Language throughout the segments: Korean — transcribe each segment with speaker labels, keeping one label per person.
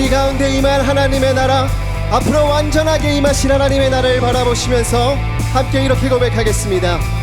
Speaker 1: 우리 가운데 임할 하나님의 나라 앞으로 완전하게 임하신 하나님의 나라를 바라보시면서 함께 이렇게 고백하겠습니다.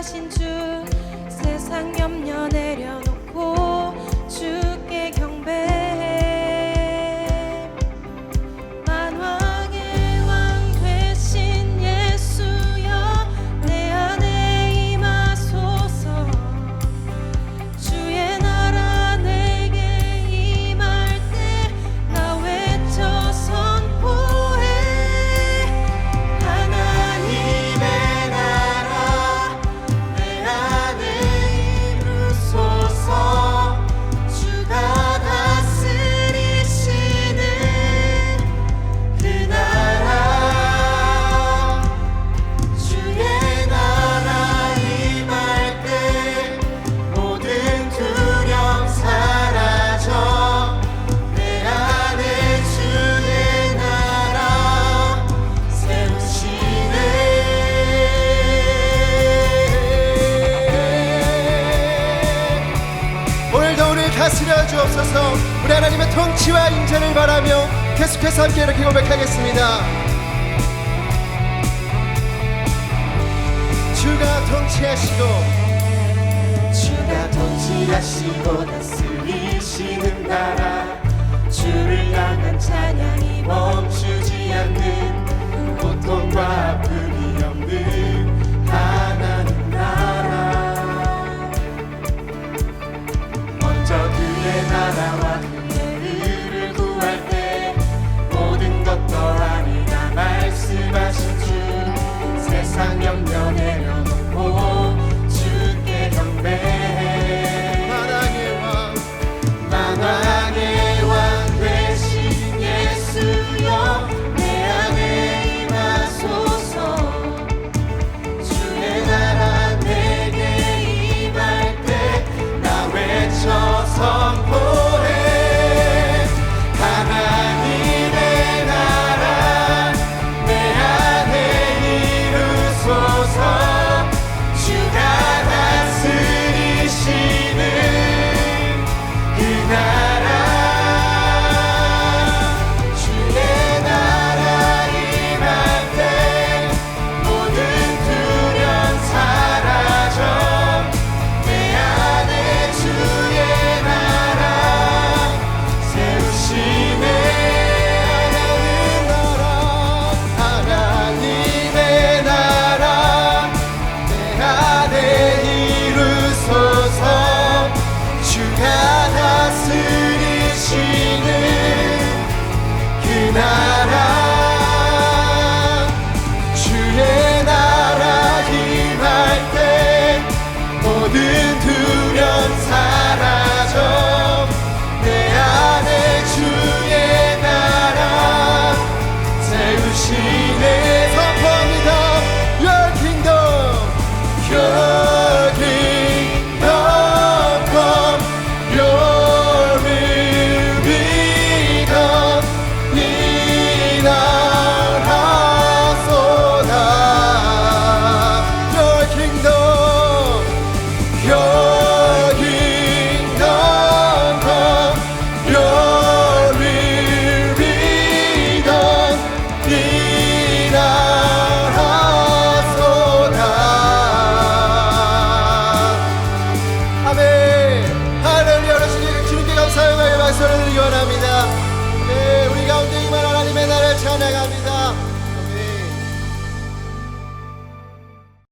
Speaker 2: 하신 주 세상 염려내 다스려
Speaker 1: 주옵소서. 우리 하나님의 통치와 인재를 바라며 계속해서 함께 이렇게 고백하겠습니다. 주가 통치하시고
Speaker 3: 주가 통치하시고 다스리시는 나라 주를 향한 찬양.
Speaker 1: tongue. love. 원합니다. 네, 예, 우리 가운데 임한 하나님의 나를 찬양합니다.